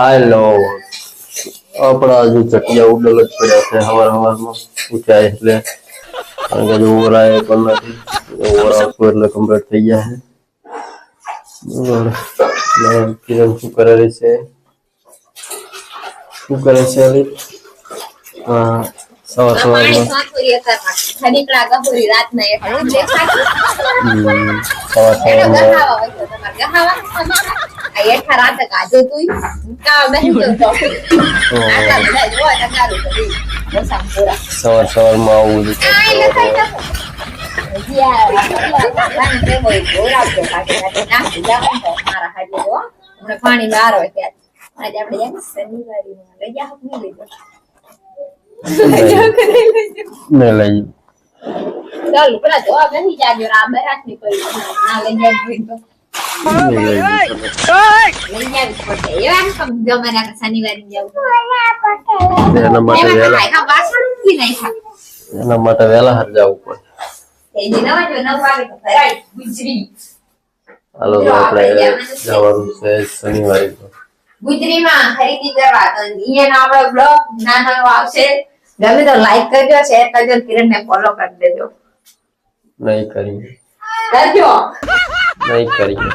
હાલો. આપણા હજુ ચટિયા ઉડલ જ પડ્યા છે હવાર હવારમાં ઉઠ્યા એટલે કારણ કે હજુ ઓરા એ પણ નથી. ઓરા એટલે કમ્પ્લીટ થઈ ગયા છે. કિરણ શું કરે છે? શું કરે છે અલી હા સવાર સવારમાં. સવાર સવારમાં. બધું કરતો હતો. પાણી બાર હોય આજે લઈ જા હક નહીં લીધો ને ચાલ જાગ્યો આ કોઈ ના લઈ તો જવું પડે હાલો તો આપણે જવાનું છે શનિવારે ગુજરીમાં ખરીદી કરવા તો અહીંયા આપણો બ્લોગ નાનો આવશે ગમે તો લાઈક કરજો શેર કરજો કિરણ ને ફોલો કરી દેજો નહીં કરી કરજો નહીં કરજો